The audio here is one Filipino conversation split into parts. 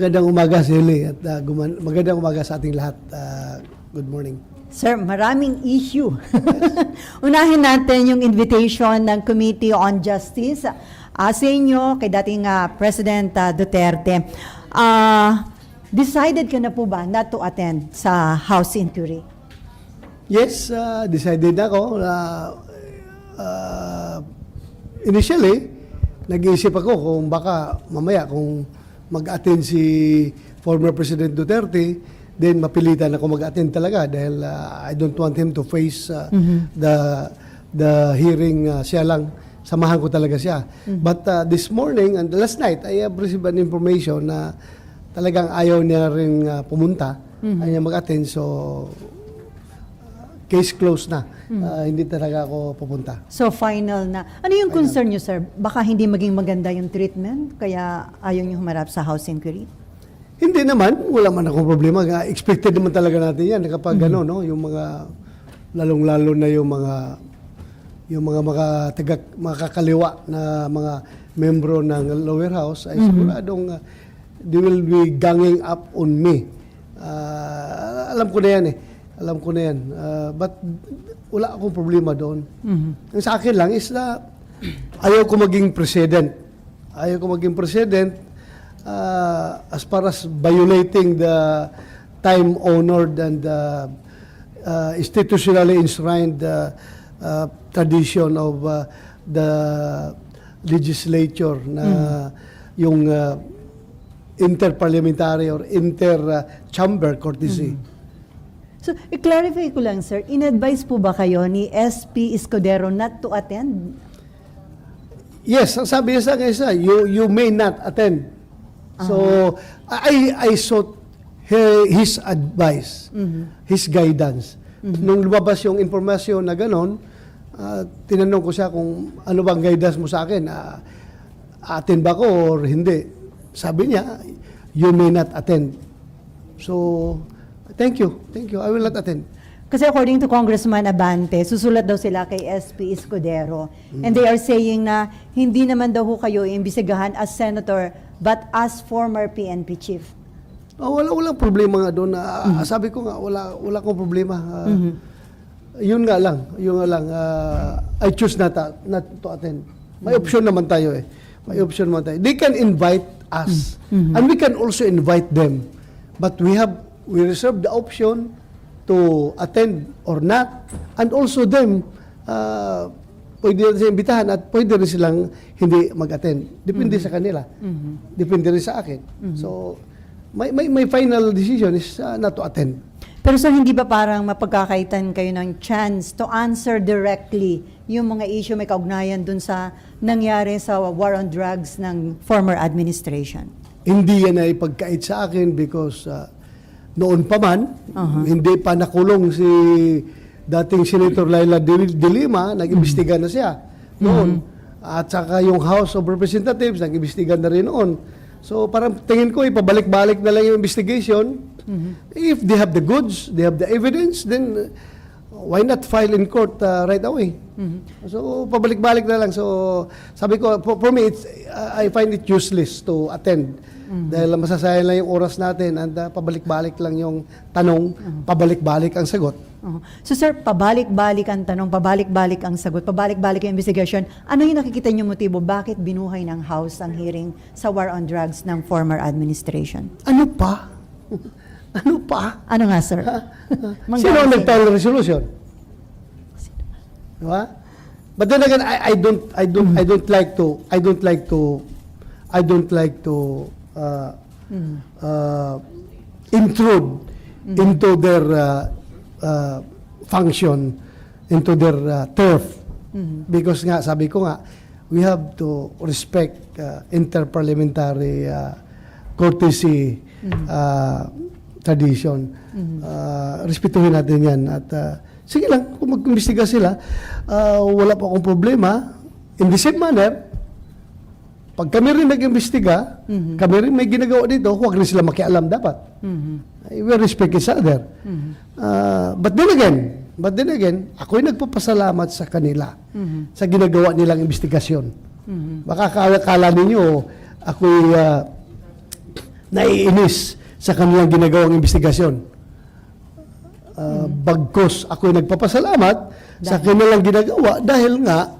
Magandang umaga, Sili, at uh, guman- magandang umaga sa ating lahat. Uh, good morning. Sir, maraming issue. Unahin natin yung invitation ng Committee on Justice uh, sa inyo kay dating ah, President ah, Duterte. Ah, decided ka na po ba not to attend sa House inquiry? Yes, uh, decided ako na uh, initially, nag-iisip ako kung baka mamaya kung mag-attend si former President Duterte, then mapilitan ako mag-attend talaga dahil uh, I don't want him to face uh, the the hearing uh, siya lang. Samahan ko talaga siya. But uh, this morning and last night, I have received an information na talagang ayaw niya rin uh, pumunta. Ayaw niya mag-attend. So, case closed na. Ah, hindi talaga ako pupunta. So final na. Ano yung concern nyo, sir? Baka hindi maging maganda yung treatment, kaya ayaw nyo humarap sa House inquiry? Hindi naman, wala man akong problema. Expected naman talaga natin yan kapag ano, no, yung mga lalong-lalo na yung mga yung mga mga taga, makakaliwa na mga membro ng lower house ay siguradong ah, they will be ganging up on me. Ah, alam ko na yan eh. Alam ko na yan. Ah, but wala akong problema doon. Ang sa akin lang is na ayaw ko maging president. Ayaw ko maging president uh, as far as violating the time-honored and uh, uh, institutionally enshrined uh, uh, tradition of uh, the legislature na yung uh, interparliamentary or inter-chamber courtesy. So, i-clarify ko lang, sir. In-advise po ba kayo ni SP Escudero not to attend? Yes, ang sabi niya sa akin, isa, you, you may not attend. So, I, I sought his advice, his guidance. Nung lumabas yung informasyon na ganon, ah, tinanong ko siya kung ano bang guidance mo sa akin. Uh, attend ba ko or hindi? Sabi niya, you may not attend. So, thank you. Thank you. I will not attend. Kasi according to Congressman Abante, susulat daw sila kay SP Escudero. And they are saying na hindi naman daw ho kayo imbisigahan as senator but as former PNP chief. Oh, wala walang problema nga doon. Ah, Sabi ko nga wala wala akong problema. Ah, Yun nga lang, yun nga lang ah, I choose not not to attend. May option naman tayo eh. May option naman tayo. They can invite us and we can also invite them. But we have we reserve the option to attend or not and also them uh, pwede rin silang imbitahan at pwede rin silang hindi mag-attend. Depende sa kanila. Depende rin sa akin. So, my, my, my final decision is uh, not to attend. Pero sir, hindi ba parang mapagkakaitan kayo ng chance to answer directly yung mga issue may kaugnayan dun sa nangyari sa war on drugs ng former administration? Hindi yan ay pagkait sa akin because uh, noon pa man, hindi pa nakulong si dating Senator Laila de, Lima, nag-imbestiga na siya noon. At saka yung House of Representatives, nag-imbestiga na rin noon. So parang tingin ko, ipabalik-balik na lang yung investigation. If they have the goods, they have the evidence, then uh, why not file in court uh, right away? So pabalik-balik na lang. So sabi ko, for, for me, it's, uh, I find it useless to attend. Dahil masasayang lang yung oras natin and uh, pabalik-balik lang yung tanong, pabalik-balik ang sagot. Oo. So sir, pabalik-balik ang tanong, pabalik-balik ang sagot, pabalik-balik ang investigation. Ano yung nakikita niyo motibo? Bakit binuhay ng House ang hearing sa war on drugs ng former administration? Ano pa? ano pa? Ano nga, sir? Sino ang nag-file ng resolution? Diba? But then again, I, I don't, I don't, I don't like to, I don't like to, I don't like to uh, uh, intrude into their uh, uh, function, into their uh, turf. Because nga, sabi ko nga, we have to respect uh, interparliamentary uh, courtesy uh, tradition. Uh, respetuhin natin yan. At uh, sige lang, kung mag-imbestiga sila, uh, wala pa akong problema. In the same manner, pag kami rin nag-imbestiga, kami rin may ginagawa dito, huwag rin sila makialam dapat. We respect each other. Uh, but then again, but then again, ako'y nagpapasalamat sa kanila sa ginagawa nilang investigasyon. Baka kala, ninyo, ako'y uh, naiinis sa kanilang ginagawang investigasyon. Uh, Bagkos ako'y nagpapasalamat sa kanilang ginagawa dahil nga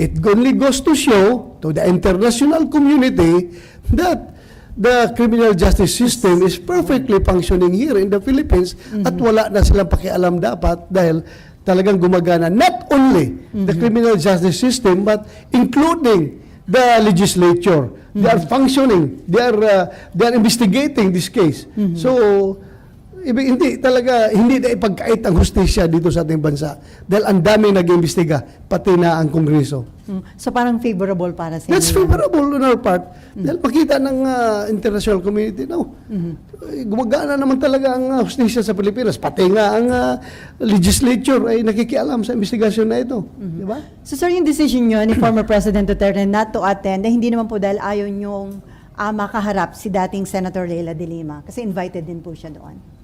it only goes to show to the international community that the criminal justice system is perfectly functioning here in the Philippines at wala na silang pakialam dapat dahil talagang gumagana not only the criminal justice system but including the legislature. They are functioning. They are uh, they are investigating this case. So ibig hindi talaga hindi na ipagkait ang hustisya dito sa ating bansa dahil ang daming nag-imbestiga pati na ang kongreso. Mm. So parang favorable para sa That's inyo. favorable on our part dahil makita ng uh, international community no. eh, Gumagana naman talaga ang uh, hustisya sa Pilipinas pati nga ang uh, legislature ay nakikialam sa investigasyon na ito, di ba? So sir, yung decision nyo ni former President Duterte not to attend, eh, hindi naman po dahil ayaw nyong ah, makaharap si dating Senator Leila de Lima kasi invited din po siya doon.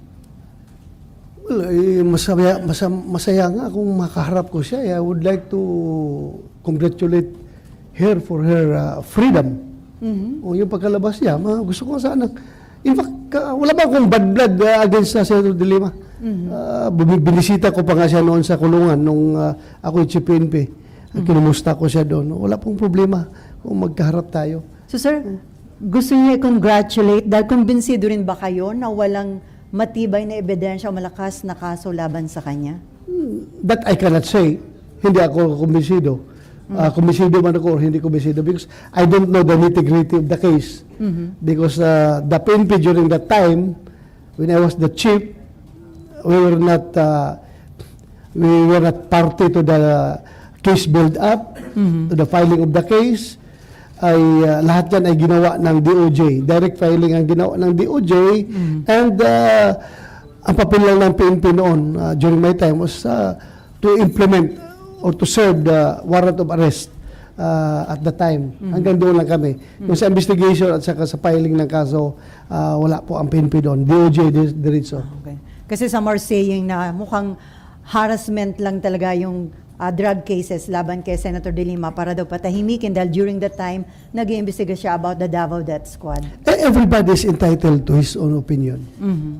Well, eh, masaya, masaya, masaya nga kung makaharap ko siya. I would like to congratulate her for her uh, freedom. O yung pagkalabas niya, ma, gusto ko sana. In fact, ka- wala ba akong bad blood uh, against uh, Senator De Lima? Uh, bumi- binisita ko pa nga siya noon sa kulungan nung uh, ako yung chief PNP. Uh, Kinumusta ko siya doon. Wala pong problema kung magkaharap tayo. So sir, gusto niyo i-congratulate dahil kumbinsido rin ba kayo na walang matibay na ebidensya o malakas na kaso laban sa kanya? That I cannot say. Hindi ako kumbinsido. Uh, kumbinsido man ako or hindi kumbinsido because I don't know the nitty-gritty of the case. Because uh, the PNP during that time, when I was the chief, we were not uh, we were not party to the case build up, to the filing of the case. Ay uh, lahat yan ay ginawa ng DOJ. Direct filing ang ginawa ng DOJ and uh, ang papel lang ng PNP noon uh, during my time was uh, to implement or to serve the warrant of arrest uh, at the time. Hanggang doon lang kami. Yung sa investigation at saka sa filing ng kaso, uh, wala po ang PNP doon. DOJ di- diretso. Okay. Kasi some are saying na mukhang harassment lang talaga yung ah, drug cases laban kay Senator De Lima para daw patahimikin dahil during that time nag-iimbestiga siya about the Davao Death Squad. Eh, Everybody is entitled to his own opinion. Mhm.